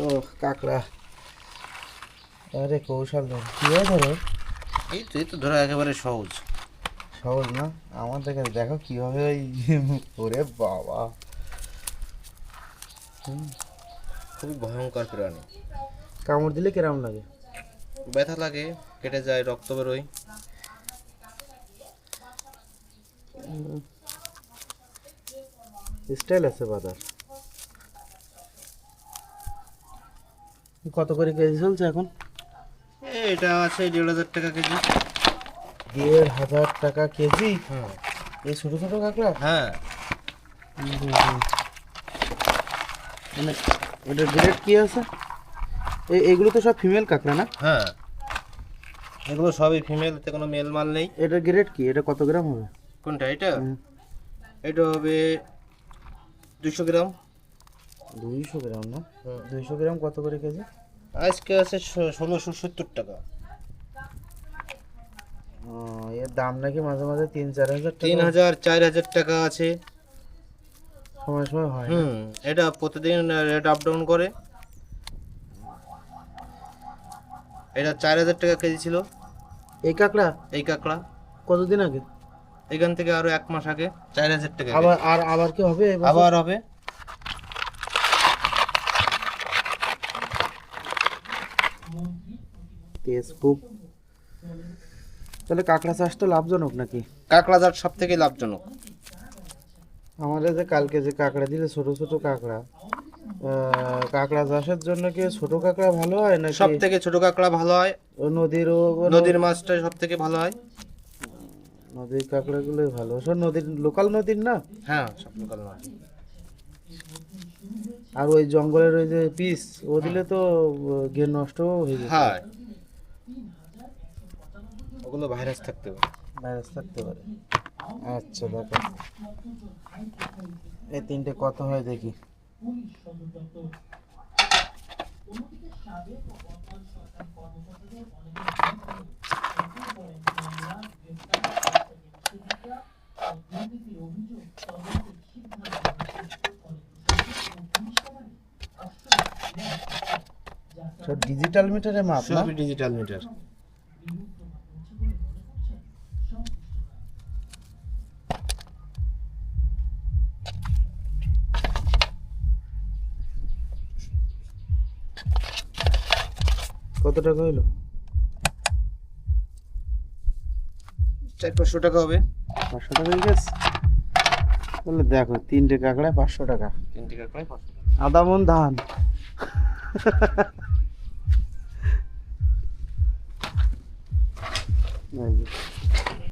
ও কাঁকড়া। আরে কৌশল কীভাবে ধরো? এই তো এই তো ধরা একেবারে সহজ। সহজ না? আমার দেখে দেখো কীভাবে ওই ওরে বাবা। খুবই ভয়ঙ্কর প্রাণী। কামড় দিলে কিরম লাগে? ব্যথা লাগে কেটে যায় রক্ত বেরোয়। স্টাইল আছে বাজার। কত করে কেজি চলছে এখন? এটা আছে দেড় হাজার টাকা কেজি। দেড় হাজার টাকা কেজি? হুম। এই ছোটো ছোটো কাঁকড়া? হ্যাঁ। মানে এটার গ্রেড কি আছে? এগুলো তো সব ফিমেল কাঁকড়া না? হ্যাঁ। এগুলো সবই ফিমেল এতে কোনো মেল মাল নেই। এটার গ্রেড কি? এটা কত গ্রাম হবে? কোনটা? এটা? এটা হবে দুশো গ্রাম। দুইশো গ্রাম না। দুইশো গ্রাম কত করে কেজি? আজকে আছে ষোলোশো সত্তর টাকা। এর দাম নাকি মাঝে মাঝে তিন চার হাজার তিন টাকা হাজার চার হাজার টাকা আছে। সময় সময় হয় হুম এটা প্রতিদিন রেট আপ ডাউন করে। এটা চার হাজার টাকা কেজি ছিল। এই কাঁকড়া? এই কাঁকড়া। কতদিন আগে? এখান থেকে আরও এক মাস আগে চার হাজার টাকা আবার আর আবার কি হবে আবার হবে। তেজ খুব তাহলে কাঁকড়া চাষ তো লাভজনক নাকি? কাঁকড়া জাত সব থেকে লাভজনক। আমাদের যে কালকে যে কাঁকড়া দিলে ছোট ছোট কাঁকড়া কাঁকড়া চাষের জন্য কি ছোট কাঁকড়া ভালো হয় নাকি? সব থেকে ছোট কাঁকড়া ভালো হয়। নদীর নদীর মাছটা সব থেকে ভালো হয়। নদীর কাঁকড়াগুলোই ভালো। সব নদীর লোকাল নদীর না? হ্যাঁ সব লোকাল আর ওই জঙ্গলের ওই যে পিস ও দিলে তো গে নষ্ট হয়ে যায় হ্যাঁ। ওগুলো ভাইরাস থাকতে পারে। ভাইরাস থাকতে পারে। আচ্ছা দেখো। এই তিনটে কত হয় দেখি। ডিজিটাল মিটারে মাপ না? ডিজিটাল মিটার কত টাকা হইল? চার পাঁচশো টাকা হবে। পাঁচশো টাকা হয়ে গেছে? বললে দেখো তিনটে কাঁকড়ায় পাঁচশো টাকা। তিনটে কাঁকড়ায় পাঁচশো টাকা। আদা মন ধান।